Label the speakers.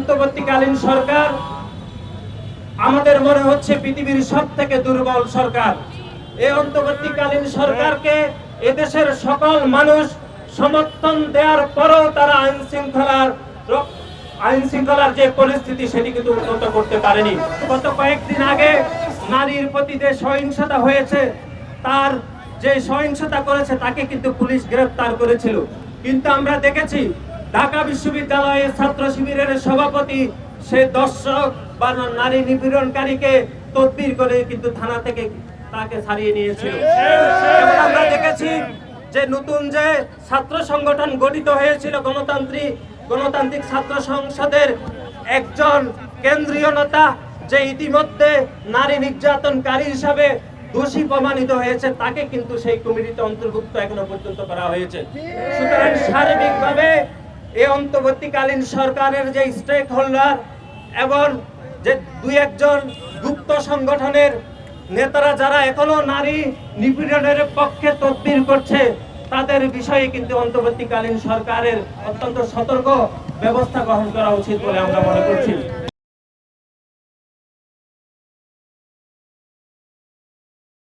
Speaker 1: অন্তর্বর্তীকালীন সরকার, আমাদের মনে হচ্ছে পৃথিবীর সব থেকে দুর্বল সরকার। এই অন্তর্বর্তীকালীন সরকারকে এদেশের সকল মানুষ সমর্থন দেওয়ার পরও তারা আইন শৃঙ্খলার আইন শৃঙ্খলার যে পরিস্থিতি, সেটি কিন্তু উন্নত করতে পারেনি। গত কয়েকদিন আগে নারীর প্রতি যে সহিংসতা হয়েছে, তার যে সহিংসতা করেছে, তাকে কিন্তু পুলিশ গ্রেফতার করেছিল। কিন্তু আমরা দেখেছি ঢাকা বিশ্ববিদ্যালয়ের ছাত্র শিবিরের সভাপতি, সে দর্শক বা নারী নিপীড়নকারীকে তদবির করে কিন্তু থানা থেকে তাকে ছাড়িয়ে নিয়েছিল। আমরা দেখেছি যে নতুন যে ছাত্র সংগঠন গঠিত হয়েছিল, গণতান্ত্রিক গণতান্ত্রিক ছাত্র সংসদের একজন কেন্দ্রীয় নেতা, যে ইতিমধ্যে নারী নির্যাতনকারী হিসাবে দোষী প্রমাণিত হয়েছে, তাকে কিন্তু সেই কমিটিতে অন্তর্ভুক্ত এখনও পর্যন্ত করা হয়েছে। সুতরাং সার্বিকভাবে এই অন্তর্বর্তীকালীন সরকারের যে স্টেক হোল্ডার এবং যে দুই একজন গুপ্ত সংগঠনের নেতারা যারা এখনও নারী নিপীড়নের পক্ষে তদবির করছে, তাদের বিষয়ে কিন্তু অন্তর্বর্তীকালীন সরকারের অত্যন্ত সতর্ক ব্যবস্থা গ্রহণ করা উচিত বলে আমরা মনে করছি।